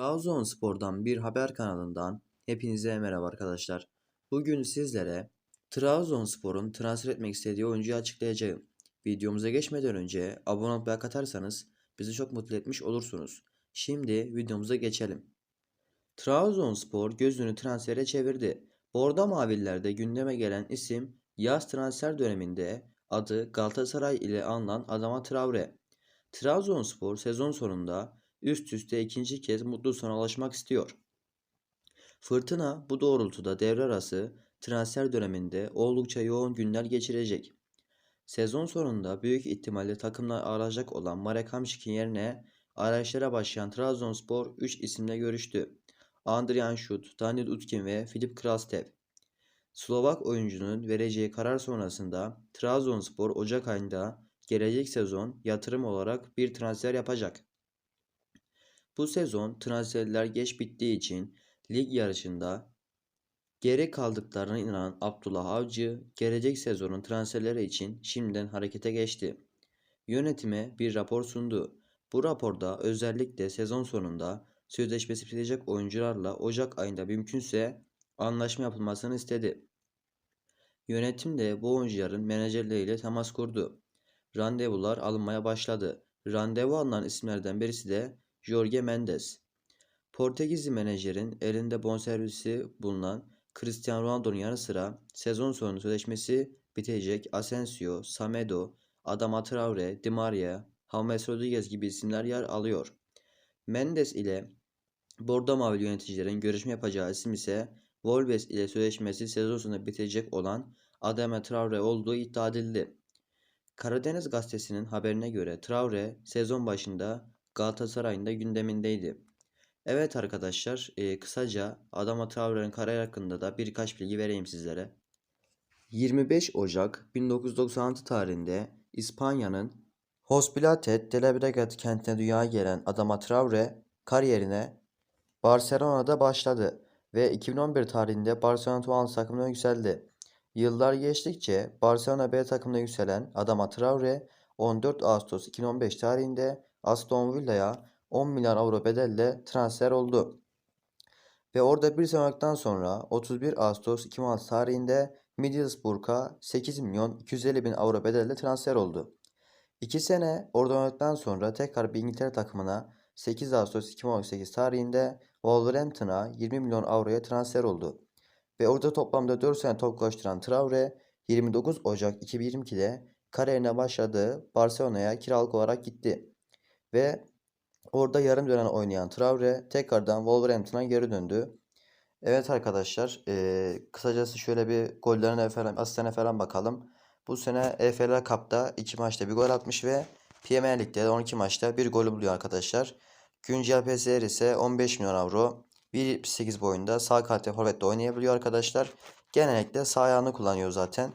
Trabzonspor'dan bir haber kanalından hepinize merhaba arkadaşlar. Bugün sizlere Trabzonspor'un transfer etmek istediği oyuncuyu açıklayacağım. Videomuza geçmeden önce abone olup like atarsanız bizi çok mutlu etmiş olursunuz. Şimdi videomuza geçelim. Trabzonspor gözünü transfere çevirdi. Bordo Mavillerde gündeme gelen isim yaz transfer döneminde adı Galatasaray ile anılan Adama Traore. Trabzonspor sezon sonunda üst üste ikinci kez mutlu sona ulaşmak istiyor. Fırtına bu doğrultuda devre arası transfer döneminde oldukça yoğun günler geçirecek. Sezon sonunda büyük ihtimalle takımla ayrılacak olan Marek Hamšík'in yerine arayışlara başlayan Trabzonspor 3 isimle görüştü. Andrian Şut, Daniel Utkin ve Filip Krastev. Slovak oyuncunun vereceği karar sonrasında Trabzonspor Ocak ayında gelecek sezon yatırım olarak bir transfer yapacak. Bu sezon transferler geç bittiği için lig yarışında geri kaldıklarına inanan Abdullah Avcı gelecek sezonun transferleri için şimdiden harekete geçti. Yönetime bir rapor sundu. Bu raporda özellikle sezon sonunda sözleşmesi bitecek oyuncularla Ocak ayında mümkünse anlaşma yapılmasını istedi. Yönetim de bu oyuncuların menajerleriyle temas kurdu. Randevular alınmaya başladı. Randevu alınan isimlerden birisi de Jorge Mendes. Portekizli menajerin elinde bonservisi bulunan Cristiano Ronaldo'nun yanı sıra sezon sonu sözleşmesi bitecek Asensio, Samedo, Adama Traore, Di Maria, James Rodriguez gibi isimler yer alıyor. Mendes ile Bordo Mavili yöneticilerin görüşme yapacağı isim ise Wolves ile sözleşmesi sezon sonunda bitecek olan Adama Traore olduğu iddia edildi. Karadeniz gazetesinin haberine göre Traore sezon başında Galatasaray'ın da gündemindeydi. Evet arkadaşlar e, kısaca Adama Traore'nin kariyer hakkında da birkaç bilgi vereyim sizlere. 25 Ocak 1996 tarihinde İspanya'nın Hospitalet de Llobregat kentine dünyaya gelen Adama Traore kariyerine Barcelona'da başladı ve 2011 tarihinde Barcelona Tuvalı takımına yükseldi. Yıllar geçtikçe Barcelona B takımına yükselen Adama Traore 14 Ağustos 2015 tarihinde Aston Villa'ya 10 milyar avro bedelle transfer oldu. Ve orada bir sene sonra 31 Ağustos 2016 tarihinde Middlesbrough'a 8 milyon 250 bin avro bedelle transfer oldu. 2 sene orada oynadıktan sonra tekrar bir İngiltere takımına 8 Ağustos 2018 tarihinde Wolverhampton'a 20 milyon avroya transfer oldu. Ve orada toplamda 4 sene top koşturan Traore 29 Ocak 2022'de kariyerine başladığı Barcelona'ya kiralık olarak gitti. Ve orada yarım dönem oynayan Traore tekrardan Wolverhampton'a geri döndü. Evet arkadaşlar eee, kısacası şöyle bir gollerine falan, asistlerine falan bakalım. Bu sene EFL Cup'ta 2 maçta bir gol atmış ve Premier Lig'de de 12 maçta bir golü buluyor arkadaşlar. Güncel PSR ise 15 milyon avro. 1.78 boyunda sağ kanatta forvette oynayabiliyor arkadaşlar. Genellikle sağ ayağını kullanıyor zaten.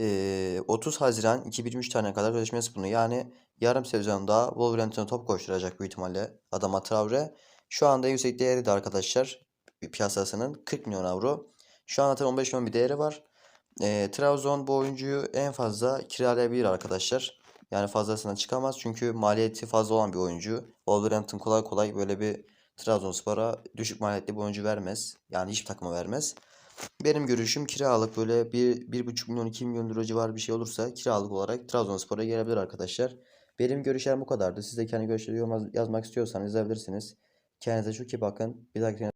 Ee, 30 Haziran 2023 tarihine kadar sözleşmesi bulunuyor. Yani yarım sezon daha Wolverhampton'a top koşturacak büyük ihtimalle Adama Traore. Şu anda yüksek değeri de arkadaşlar piyasasının 40 milyon avro. Şu an zaten 15 milyon bir değeri var. Ee, Trabzon bu oyuncuyu en fazla kiralayabilir arkadaşlar. Yani fazlasına çıkamaz çünkü maliyeti fazla olan bir oyuncu. Wolverhampton kolay kolay böyle bir Trabzonspor'a düşük maliyetli bir oyuncu vermez. Yani hiçbir takıma vermez. Benim görüşüm kiralık böyle 1, 1,5 milyon 2 milyon euro civarı bir şey olursa kiralık olarak Trabzonspor'a gelebilir arkadaşlar. Benim görüşlerim bu kadardı. Siz de kendi görüşlerinizi yazmak istiyorsanız yazabilirsiniz. Kendinize çok iyi bakın. Bir dahaki